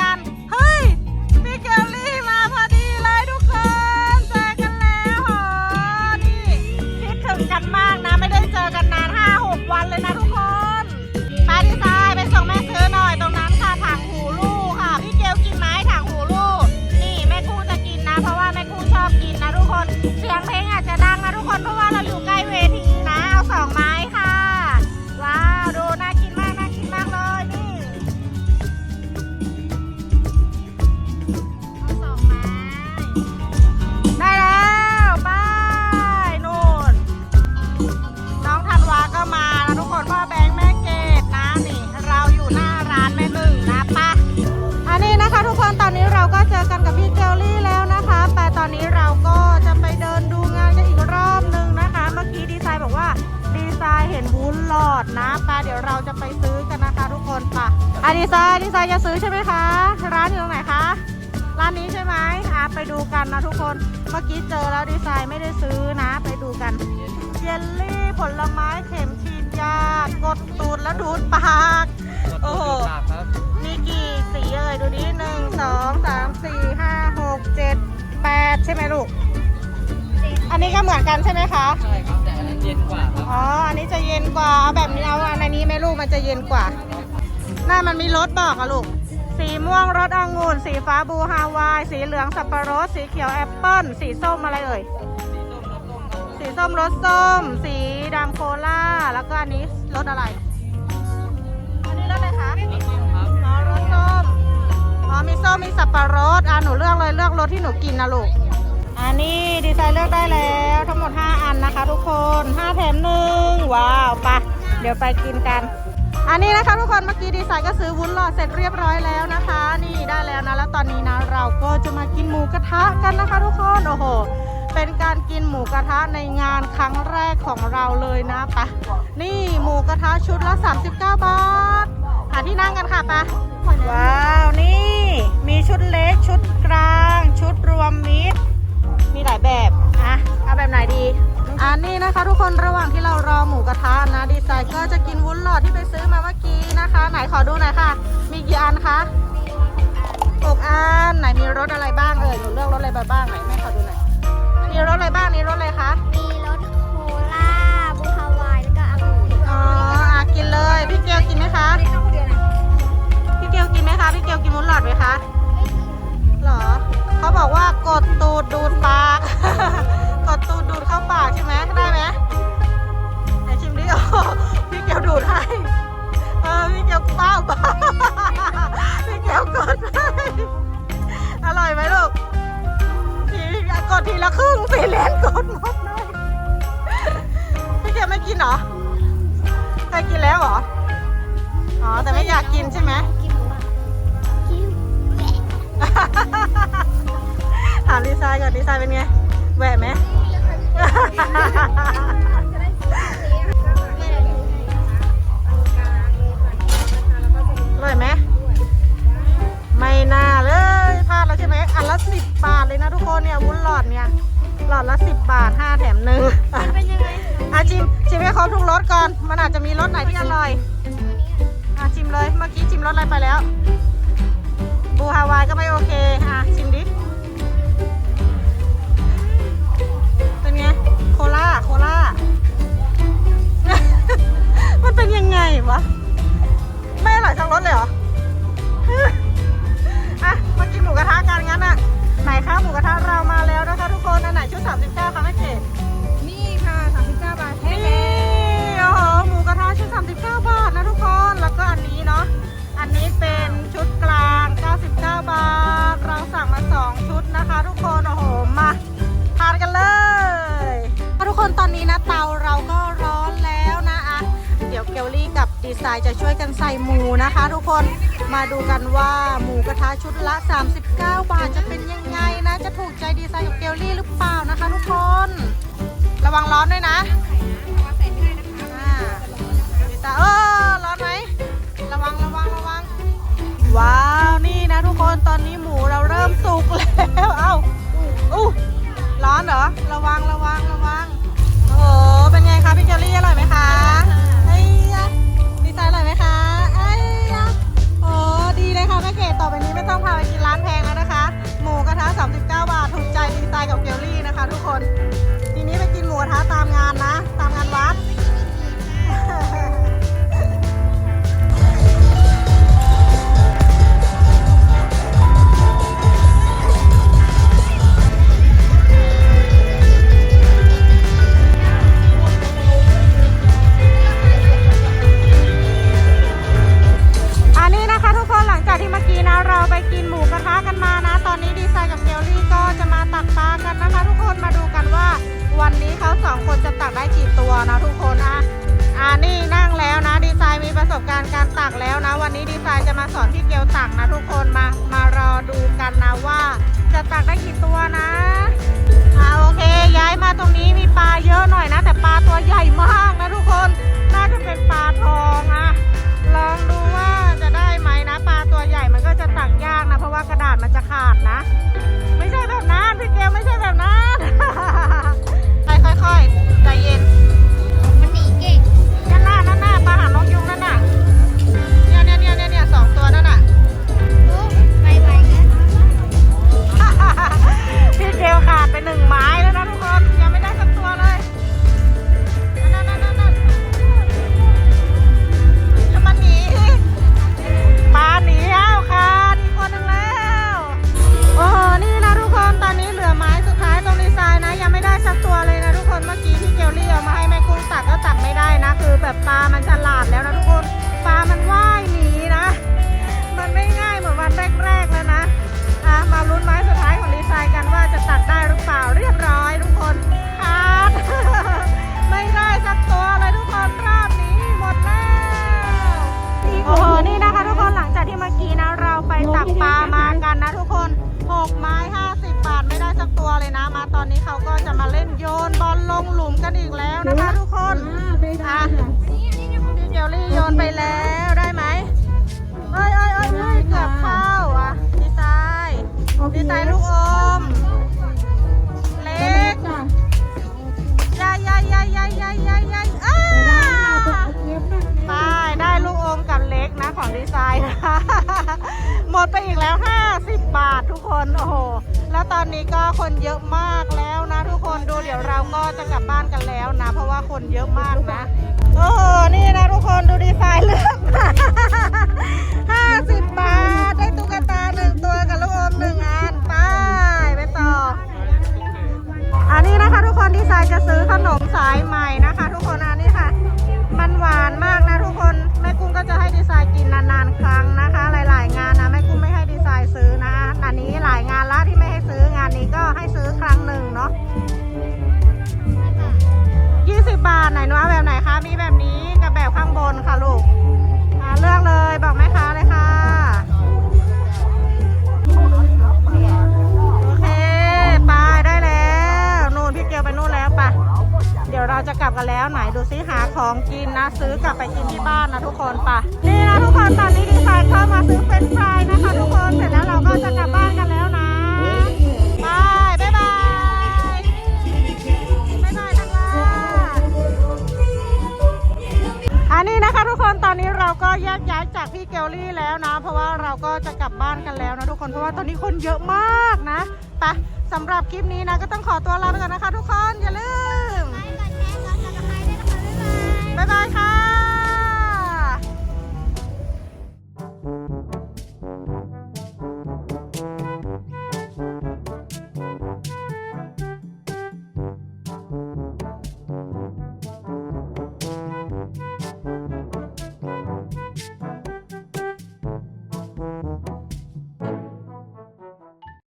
กันเะอะดีไซน์ดีไซน์จะซื้อใช่ไหมคะ ร้านอยู่ตรงไหนคะ ร้านนี้ใช่ไหมอะไปดูกันนะทุกคน เมื่อกี้เจอแล้วดีไซน์ไม่ได้ซื้อนะ ไปดูกันเยลลี่ผลไม้เข็มฉีดยากดตูดแล้วดูดปาก โอ้โหครับมีกี่สีเอ่ยดูดิหนึ่งสองสามสี่ห้าหกเจ็ดแปดใช่ไหมลูก อันนี้ก็เหมือนกันใช่ไหมคะ ใช่ครับแต่อันนั้นเย็นกว่าครับ อ๋อ อันนี้จะเย็นกว่าเอาแบบนี้เอาอันนี้ไหมลูกมันจะเย็นกว่าห น้ามันมีรสบอกอะลูก สีม่วงรสองุ่น สีฟ้าบูฮาวาย สีเหลืองสับปะรด สีเขียวแอปเปิ้ล สีส้มอะไรเอ่ย สีส้มรสส้ม สีดำโคล่า แล้วก็อันนี้รสอะไร อันนี้รสอะไรคะครับอ๋อรสส้ม อ๋อมีส้มมีสับปะรด อะหนูเลือกเลยเลือกรสที่หนูกินนะลูก อันนี้ดีไซน์เลือกได้แล้วทั้งหมด 5 อันนะคะ ทุกคน5แถมหนึ่งว้าวไปะเดี๋ยวไปกินกัน อันนี้นะคะทุกคนเมื่อกี้ดีไซน์ก็ซื้อวุ้นหลอดเสร็จเรียบร้อยแล้วนะคะ นี่ได้แล้วนะแล้วตอนนี้นะเราก็จะมากินหมูกระทะกันนะคะ ทุกคนโอ้โหเป็นการกินหมูกระทะในงานครั้งแรกของเราเลยนะปะนี่หมูกระทะชุดละ 39 บาทหาที่นั่งกันค่ะปะว้าวนี่ มีชุดเล็ก นนี้นะคะทุกคนระหว่างที่เรารอหมูกระทะนะดีไซน์ก็จะกินวุ้นหลอดที่ไปซื้อมาเมื่อกี้นะคะ ไหนขอดูหน่อยค่ะ มีกี่อันคะหกอันไหนมีรสอะไรบ้างเอ่ยหนูเลือกรสอะไรมาบ้างไหนแม่ขอดูหน่อยมีรสอะไรบ้างนี่รสอะไรคะมีรสโคล่าบูฮาวายแล้วก็องุ่นอ๋ออะกินเลยพี่เกลกินไหมคะพี่เกลกินไหมคะพี่เกลกินวุ้นหลอดไหมคะหรอเขาบอกว่ากดตูดดูดปากกดตูดดูดเข้า ละครึ่งสีเลนกดมดเลยพี่แกไม่กินเหรอเคยกินแล้วเหรอ อ๋อ แต่ไม่อยากกินใช่ไหมถามดีไซน์ก่อนดีไซน์เป็นไง แหวะไหม สิบบาทห้าแถมหนึ่งมันเป็นยังไงอะชิมชิมให้ครบทุกรสก่อน มันอาจจะมีรสไหนที่อร่อยอะชิมเลย เมื่อกี้ชิมรสอะไรไปแล้ว บูฮาวายก็ไม่โอเคอะชิมดิ เป็นไง โคล่าโคล่า มันเป็นยังไงวะ ไม่อร่อยทั้งรสเลยเหรออ่ คนตอนนี้นะเตาเราก็ร้อนแล้วนะอะเดี๋ยวเกลลี่กับดีไซน์จะช่วยกันใส่หมูนะคะ ทุกคนมาดูกันว่าหมูกระทะชุดละ 39 บาทจะเป็นยังไงนะ จะถูกใจดีไซน์กับเกลลี่หรือเปล่านะคะ ทุกคน ระวังร้อนด้วยนะดีไซน์เออร้อนไหมระวังระวังระวังว้าวนี่นะทุกคนตอนนี้หมูเราเริ่มสุกแล้วเอ้าอู้ร้อนเหรอ ระวังระวังระวัง คะพี่เจลลี่อร่อยไหมคะ ตักได้กี่ตัวนะอ่าโอเค ย้ายมาตรงนี้มีปลาเยอะหน่อยนะ แต่ปลาตัวใหญ่มากนะทุกคน น่าจะเป็นปลาทองอะลองดูว่าจะได้ไหมนะ ปลาตัวใหญ่มันก็จะตักยากนะ เพราะว่ากระดาษมันจะขาดนะ ไม่ใช่แบบนั้นพี่เกลไม่ใช่แบบนั้น เปล่าเรียบร้อยทุกคนขาดไม่ได้สักตัวเลยทุกคนรอบนี้หมดแล้วโอ้โหนี่นะคะทุกคนหลังจากที่เมื่อกี้นะเราไปตักปลามากันนะทุกคนหกไม้ห้าสิบบาทไม่ได้สักตัวเลยนะ มาตอนนี้เขาก็จะมาเล่นโยนบอลลงหลุมกันอีกแล้วนะคะทุกคนอะพี่เจลลี่โยนไปแล้วได้ไหมเอ้ยเอ้ยเอ้ยเอ้ยเกือบ แล้วตอนนี้ก็คนเยอะมากแล้วนะ ทุกคนดูเดี๋ยวเราก็จะกลับบ้านกันแล้วนะ เพราะว่าคนเยอะมากนะโอ้โหนี่นะทุกคนดูดีไซน์เลือก50บาทได้ตุ๊กตาหนึ่งตัวกับลูกอมหนึ่งอันไปไปต่อ อันนี้นะคะทุกคนดีไซน์จะซื้อขนมสายใหม่นะคะ ทุกคนอันนี้ค่ะ มันหวานมากนะทุกคนแม่กุ้งก็จะให้ดีไซน์กินนานๆครั้งนะคะหลายานนี้ก็ให้ซื้อครั้งหนึ่งเนาะ20บาทไหนนูเอาแบบไหนคะ มีแบบนี้กับแบบข้างบนค่ะลูกอ่าเลือกเลยบอกแม่ค้าเลยค่ะ โอเคไปได้แล้วนู่นพี่เกลไปนู่นแล้วไปเดี๋ยวเราจะกลับกันแล้วไหนดูซิหาของกินนะ ซื้อกลับไปกินที่บ้านนะทุกคนปะนี่นะทุกคนตอนนี้ดีไซน์เข้ามาซื้อเฟรนช์ฟรายนะคะทุกคนเสร็จแล้วเราก็จะกลับบ้านกันแล้วนะ นนี้นะคะทุกคนตอนนี้เราก็แยกย้ายจากพี่เกลลี่แล้วนะ เพราะว่าเราก็จะกลับบ้านกันแล้วนะทุกคนเพราะว่าตอนนี้คนเยอะมากนะไปะสำหรับคลิปนี้นะก็ต้องขอตัวลาไปก่อนนะคะ ทุกคนอย่าลืมไปก่อนแชร์ก่อนสับสไครต์ด้วยนะคะบ๊ายบายบ๊ายบายค่ะ